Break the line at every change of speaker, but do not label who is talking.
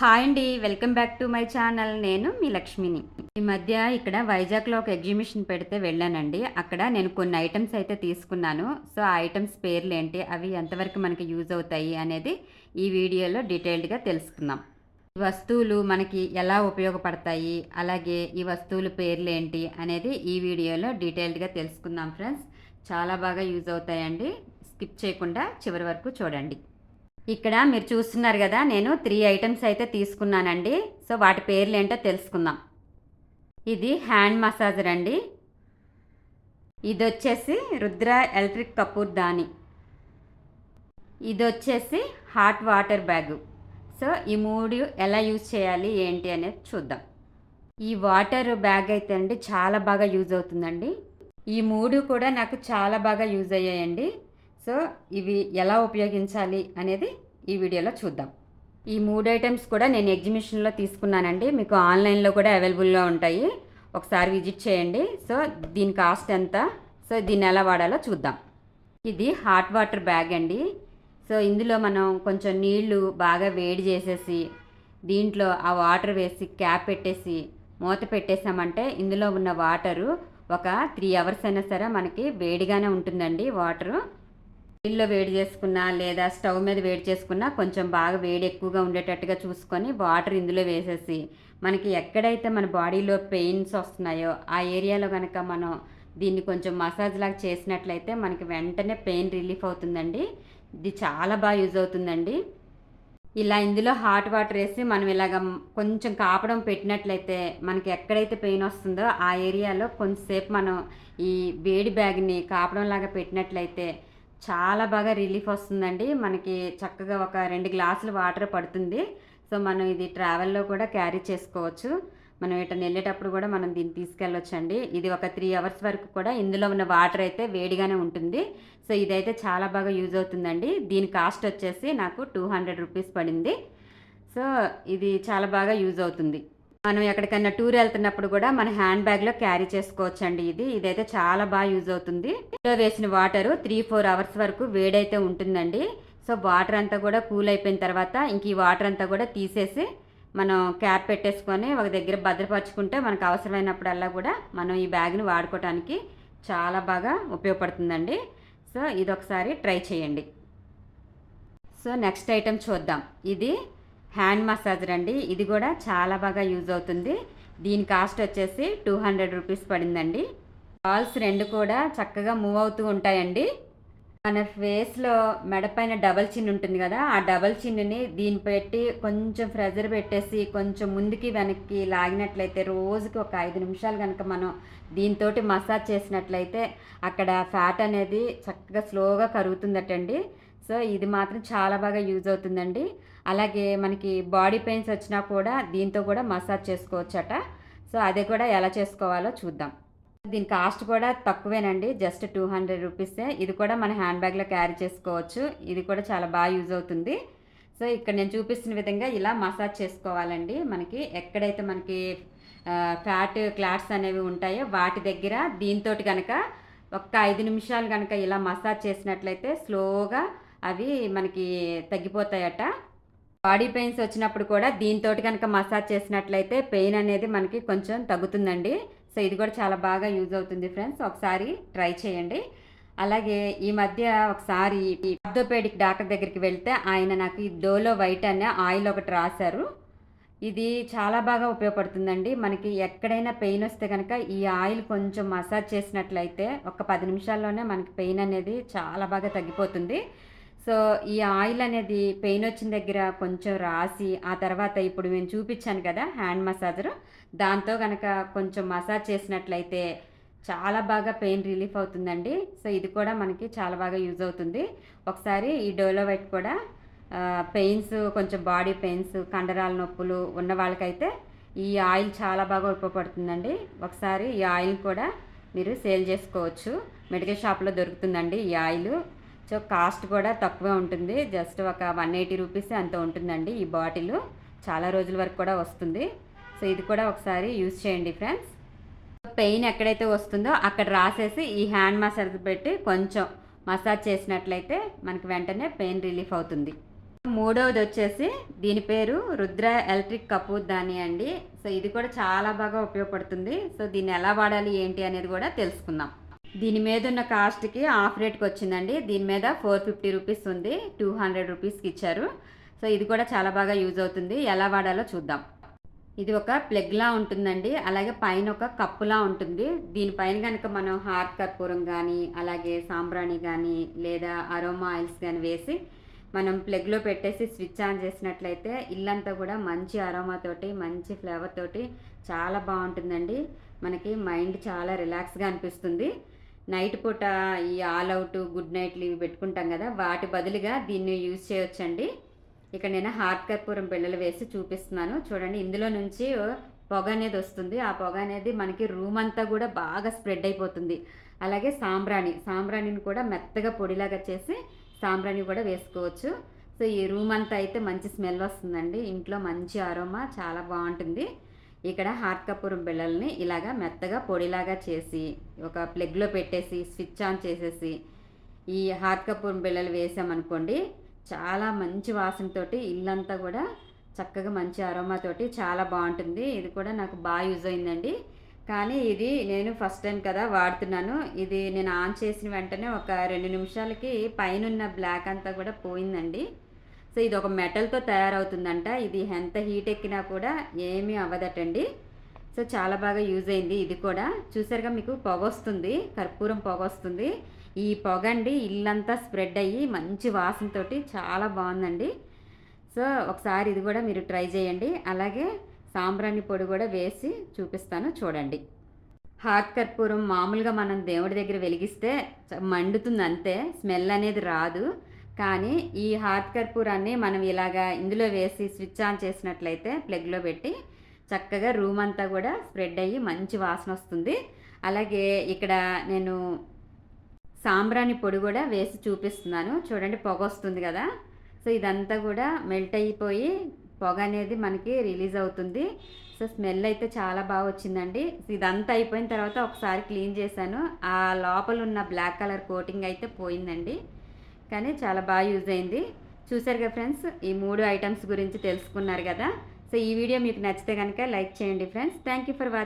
Hi అండి welcome back to my channel. నేను మీ లక్ష్మిని. ఈ మధ్య ఇక్కడ వైజాగ్లో ఒక ఎగ్జిబిషన్ పెడితే వెళ్ళానండి. అక్కడ నేను కొన్ని ఐటమ్స్ అయితే తీసుకున్నాను. సో ఆ ఐటమ్స్ పేర్లు ఏంటి అవి ఎంతవరకు మనకి యూజ్ అవుతాయి అనేది ఈ వీడియోలో డీటెయిల్డ్గా తెలుసుకుందాం. ఈ వస్తువులు మనకి ఎలా ఉపయోగపడతాయి? అలాగే ఈ వస్తువుల పేర్లు ఏంటి అనేది ఈ వీడియోలో డీటెయిల్డ్గా తెలుసుకుందాం ఫ్రెండ్స్. చాలా బాగా యూజ్ అవుతాయండి. స్కిప్ చేయకుండా చివరి వరకు చూడండి. ఇక్కడ మీరు చూస్తున్నారు కదా నేను త్రీ ఐటమ్స్ అయితే తీసుకున్నానండి. సో వాటి పేర్లు ఏంటో తెలుసుకుందాం. ఇది హ్యాండ్ మసాజర్ అండి. ఇది వచ్చేసి రుద్ర ఎలక్ట్రిక్ కపూర్ దాని. ఇది వచ్చేసి హాట్ వాటర్ బ్యాగు సో ఈ మూడు ఎలా యూజ్ చేయాలి ఏంటి అనేది చూద్దాం. ఈ వాటర్ బ్యాగ్ అయితే అండి చాలా బాగా యూజ్ అవుతుందండి. ఈ మూడు కూడా నాకు చాలా బాగా యూజ్ అయ్యాయండి. సో ఇవి ఎలా ఉపయోగించాలి అనేది ఈ వీడియోలో చూద్దాం. ఈ మూడు ఐటమ్స్ కూడా నేను ఎగ్జిబిషన్లో తీసుకున్నానండి. మీకు ఆన్లైన్లో కూడా అవైలబుల్గా ఉంటాయి. ఒకసారి విజిట్ చేయండి. సో దీని కాస్ట్ ఎంత? సో దీన్ని ఎలా వాడాలో చూద్దాం. ఇది హాట్ వాటర్ బ్యాగ్ అండి. సో ఇందులో మనం కొంచెం నీళ్ళు బాగా వేడి చేసేసి దీంట్లో ఆ వాటర్ వేసి క్యాప్ పెట్టేసి మూత పెట్టేసామంటే ఇందులో ఉన్న వాటరు ఒక త్రీ అవర్స్ అయినా సరే మనకి వేడిగానే ఉంటుందండి వాటరు. నీళ్ళలో వేడి చేసుకున్నా లేదా స్టవ్ మీద వేడి చేసుకున్నా కొంచెం బాగా వేడి ఎక్కువగా ఉండేటట్టుగా చూసుకొని వాటర్ ఇందులో వేసేసి మనకి ఎక్కడైతే మన బాడీలో పెయిన్స్ వస్తున్నాయో ఆ ఏరియాలో కనుక మనం దీన్ని కొంచెం మసాజ్ లాగా చేసినట్లయితే మనకి వెంటనే పెయిన్ రిలీఫ్ అవుతుందండి. ఇది చాలా బాగా యూజ్ అవుతుందండి. ఇలా ఇందులో హాట్ వాటర్ వేసి మనం ఇలాగ కొంచెం కాపడం పెట్టినట్లయితే మనకి ఎక్కడైతే పెయిన్ వస్తుందో ఆ ఏరియాలో కొంతసేపు మనం ఈ వేడి బ్యాగ్ని కాపడం లాగా పెట్టినట్లయితే చాలా బాగా రిలీఫ్ వస్తుందండి. మనకి చక్కగా ఒక రెండు గ్లాసులు వాటర్ పడుతుంది. సో మనం ఇది ట్రావెల్లో కూడా క్యారీ చేసుకోవచ్చు. మనం ఇట వెళ్ళేటప్పుడు కూడా మనం దీన్ని తీసుకెళ్ళొచ్చండి. ఇది ఒక త్రీ అవర్స్ వరకు కూడా ఇందులో ఉన్న వాటర్ అయితే వేడిగానే ఉంటుంది. సో ఇదైతే చాలా బాగా యూజ్ అవుతుందండి. దీని కాస్ట్ వచ్చేసి నాకు టూ హండ్రెడ్ రూపీస్ పడింది. సో ఇది చాలా బాగా యూజ్ అవుతుంది. మనం ఎక్కడికైనా టూర్ వెళ్తున్నప్పుడు కూడా మన హ్యాండ్ బ్యాగ్లో క్యారీ చేసుకోవచ్చు అండి ఇది. ఇదైతే చాలా బాగా యూజ్ అవుతుంది. ఇంట్లో వేసిన వాటర్ త్రీ ఫోర్ అవర్స్ వరకు వేడైతే ఉంటుందండి. సో వాటర్ అంతా కూడా కూల్ అయిపోయిన తర్వాత ఇంక ఈ వాటర్ అంతా కూడా తీసేసి మనం క్యాప్ పెట్టేసుకొని ఒక దగ్గర భద్రపరచుకుంటే మనకు అవసరమైనప్పుడల్లా కూడా మనం ఈ బ్యాగ్ని వాడుకోవడానికి చాలా బాగా ఉపయోగపడుతుందండి. సో ఇది ఒకసారి ట్రై చేయండి. సో నెక్స్ట్ ఐటెం చూద్దాం. ఇది హ్యాండ్ మసాజర్ అండి ఇది కూడా చాలా బాగా యూజ్ అవుతుంది. దీని కాస్ట్ వచ్చేసి టూ హండ్రెడ్ రూపీస్ పడిందండి. బాల్స్ రెండు కూడా చక్కగా మూవ్ అవుతూ ఉంటాయండి. మన ఫేస్లో మెడపైన డబల్ చిన్ ఉంటుంది కదా ఆ డబల్ చిన్ని దీన్ని పెట్టి కొంచెం ప్రెజర్ పెట్టేసి కొంచెం ముందుకి వెనక్కి లాగినట్లయితే రోజుకి ఒక ఐదు నిమిషాలు కనుక మనం దీంతో మసాజ్ చేసినట్లయితే అక్కడ ఫ్యాట్ అనేది చక్కగా స్లోగా కరుగుతుందటండి. సో ఇది మాత్రం చాలా బాగా యూజ్ అవుతుందండి. అలాగే మనకి బాడీ పెయిన్స్ వచ్చినా కూడా దీంతో కూడా మసాజ్ చేసుకోవచ్చట. సో అది కూడా ఎలా చేసుకోవాలో చూద్దాం. దీని కాస్ట్ కూడా తక్కువేనండి. జస్ట్ టూ హండ్రెడ్ రూపీసే. ఇది కూడా మన హ్యాండ్ బ్యాగ్లో క్యారీ చేసుకోవచ్చు. ఇది కూడా చాలా బాగా యూజ్ అవుతుంది. సో ఇక్కడ నేను చూపిస్తున్న విధంగా ఇలా మసాజ్ చేసుకోవాలండి. మనకి ఎక్కడైతే మనకి ఫ్యాట్ క్లాట్స్ అనేవి ఉంటాయో వాటి దగ్గర దీంతో కనుక ఒక్క ఐదు నిమిషాలు కనుక ఇలా మసాజ్ చేసినట్లయితే స్లోగా అవి మనకి తగ్గిపోతాయట. బాడీ పెయిన్స్ వచ్చినప్పుడు కూడా దీంతో కనుక మసాజ్ చేసినట్లయితే పెయిన్ అనేది మనకి కొంచెం తగ్గుతుందండి. సో ఇది కూడా చాలా బాగా యూజ్ అవుతుంది ఫ్రెండ్స్. ఒకసారి ట్రై చేయండి. అలాగే ఈ మధ్య ఒకసారి ఆర్థోపేడిక్ డాక్టర్ దగ్గరికి వెళ్తే ఆయన నాకు ఈ డోలో వైట్ అనే ఆయిల్ ఒకటి రాశారు. ఇది చాలా బాగా ఉపయోగపడుతుందండి. మనకి ఎక్కడైనా పెయిన్ వస్తే కనుక ఈ ఆయిల్ కొంచెం మసాజ్ చేసినట్లయితే ఒక పది నిమిషాల్లోనే మనకి పెయిన్ అనేది చాలా బాగా తగ్గిపోతుంది. సో ఈ ఆయిల్ అనేది పెయిన్ వచ్చిన దగ్గర కొంచెం రాసి ఆ తర్వాత ఇప్పుడు నేను చూపించాను కదా హ్యాండ్ మసాజర్. దాంతో కనుక కొంచెం మసాజ్ చేసినట్లయితే చాలా బాగా పెయిన్ రిలీఫ్ అవుతుందండి. సో ఇది కూడా మనకి చాలా బాగా యూజ్ అవుతుంది. ఒకసారి ఈ డోలోవైట్ కూడా పెయిన్స్ కొంచెం బాడీ పెయిన్స్ కండరాల నొప్పులు ఉన్న వాళ్ళకైతే ఈ ఆయిల్ చాలా బాగా ఉపయోగపడుతుందండి. ఒకసారి ఈ ఆయిల్ కూడా మీరు సేల్ చేసుకోవచ్చు. మెడికల్ షాప్లో దొరుకుతుందండి ఈ ఆయిల్. సో కాస్ట్ కూడా తక్కువే ఉంటుంది. జస్ట్ ఒక వన్ ఎయిటీ రూపీస్ అంత ఉంటుందండి ఈ బాటిల్. చాలా రోజుల వరకు కూడా వస్తుంది. సో ఇది కూడా ఒకసారి యూజ్ చేయండి ఫ్రెండ్స్. పెయిన్ ఎక్కడైతే వస్తుందో అక్కడ రాసేసి ఈ హ్యాండ్ మసాజ్ పెట్టి కొంచెం మసాజ్ చేసినట్లయితే మనకి వెంటనే పెయిన్ రిలీఫ్ అవుతుంది. మూడవది వచ్చేసి దీని పేరు రుద్ర ఎలక్ట్రిక్ కపూర్దాని అండి. సో ఇది కూడా చాలా బాగా ఉపయోగపడుతుంది. సో దీన్ని ఎలా వాడాలి ఏంటి అనేది కూడా తెలుసుకుందాం. దీని మీద ఉన్న కాస్ట్కి ఆఫ్ రేట్కి వచ్చిందండి. దీని మీద ఫోర్ ఫిఫ్టీ రూపీస్ ఉంది. టూ హండ్రెడ్ రూపీస్కి ఇచ్చారు. సో ఇది కూడా చాలా బాగా యూజ్ అవుతుంది. ఎలా వాడాలో చూద్దాం. ఇది ఒక ప్లగ్లా ఉంటుందండి. అలాగే పైన ఒక కప్పులా ఉంటుంది. దీనిపైన కనుక మనం హార్ట్ కర్పూరం కానీ అలాగే సాంబ్రాణి కానీ లేదా అరోమా ఆయిల్స్ కానీ వేసి మనం ప్లగ్లో పెట్టేసి స్విచ్ ఆన్ చేసినట్లయితే ఇల్లంతా కూడా మంచి అరోమాతోటి మంచి ఫ్లేవర్ తోటి చాలా బాగుంటుందండి. మనకి మైండ్ చాలా రిలాక్స్గా అనిపిస్తుంది. నైట్ పూట ఈ ఆల్ అవుట్ గుడ్ నైట్లు ఇవి పెట్టుకుంటాం కదా వాటి బదులుగా దీన్ని యూజ్ చేయొచ్చండి. ఇక్కడ నేను హార్ట్ కర్పూరం బిళ్ళలు వేసి చూపిస్తున్నాను. చూడండి ఇందులో నుంచి పొగ అనేది వస్తుంది. ఆ పొగ అనేది మనకి రూమ్ అంతా కూడా బాగా స్ప్రెడ్ అయిపోతుంది. అలాగే సాంబ్రాణి సాంబ్రాణిని కూడా మెత్తగా పొడిలాగా చేసి సాంబ్రాణి కూడా వేసుకోవచ్చు. సో ఈ రూమ్ అంతా అయితే మంచి స్మెల్ వస్తుందండి. ఇంట్లో మంచి అరోమా చాలా బాగుంటుంది. ఇక్కడ హాట్ కర్పూరం బిళ్ళల్ని ఇలాగా మెత్తగా పొడిలాగా చేసి ఒక ప్లగ్లో పెట్టేసి స్విచ్ ఆన్ చేసేసి ఈ హాట్ కర్పూరం బిళ్ళలు వేసామనుకోండి చాలా మంచి వాసనతోటి ఇల్లంతా కూడా చక్కగా మంచి అరోమాతోటి చాలా బాగుంటుంది. ఇది కూడా నాకు బాగా యూజ్ అయిందండి. కానీ ఇది నేను ఫస్ట్ టైం కదా వాడుతున్నాను. ఇది నేను ఆన్ చేసిన వెంటనే ఒక రెండు నిమిషాలకి పైన బ్లాక్ అంతా కూడా పోయిందండి. సో ఇది ఒక మెటల్తో తయారవుతుందంట. ఇది ఎంత హీట్ ఎక్కినా కూడా ఏమీ అవ్వదటండి. సో చాలా బాగా యూజ్ అయింది ఇది కూడా. చూసారుగా మీకు పొగ వస్తుంది. కర్పూరం పొగ వస్తుంది. ఈ పొగ అండి ఇల్లంతా స్ప్రెడ్ అయ్యి మంచి వాసనతోటి చాలా బాగుందండి. సో ఒకసారి ఇది కూడా మీరు ట్రై చేయండి. అలాగే సాంబ్రాణి పొడి కూడా వేసి చూపిస్తాను చూడండి. హాట్ కర్పూరం మామూలుగా మనం దేవుడి దగ్గర వెలిగిస్తే మండుతుంది అంతే. స్మెల్ అనేది రాదు. కానీ ఈ హాట్ కర్పూరాన్ని మనం ఇలాగా ఇందులో వేసి స్విచ్ ఆన్ చేసినట్లయితే ప్లగ్లో పెట్టి చక్కగా రూమ్ అంతా కూడా స్ప్రెడ్ అయ్యి మంచి వాసన వస్తుంది. అలాగే ఇక్కడ నేను సాంబ్రాణి పొడి కూడా వేసి చూపిస్తున్నాను. చూడండి పొగ వస్తుంది కదా. సో ఇదంతా కూడా మెల్ట్ అయిపోయి పొగ అనేది మనకి రిలీజ్ అవుతుంది. సో స్మెల్ అయితే చాలా బాగా వచ్చిందండి. ఇదంతా అయిపోయిన తర్వాత ఒకసారి క్లీన్ చేశాను. ఆ లోపల ఉన్న బ్లాక్ కలర్ కోటింగ్ అయితే పోయిందండి. కానీ చాలా బాగా యూజ్ అయింది. చూసారుగా కదా ఫ్రెండ్స్ ఈ మూడు ఐటమ్స్ గురించి తెలుసుకున్నారు కదా. సో ఈ వీడియో మీకు నచ్చితే కనుక లైక్ చేయండి friends. Thank you for watching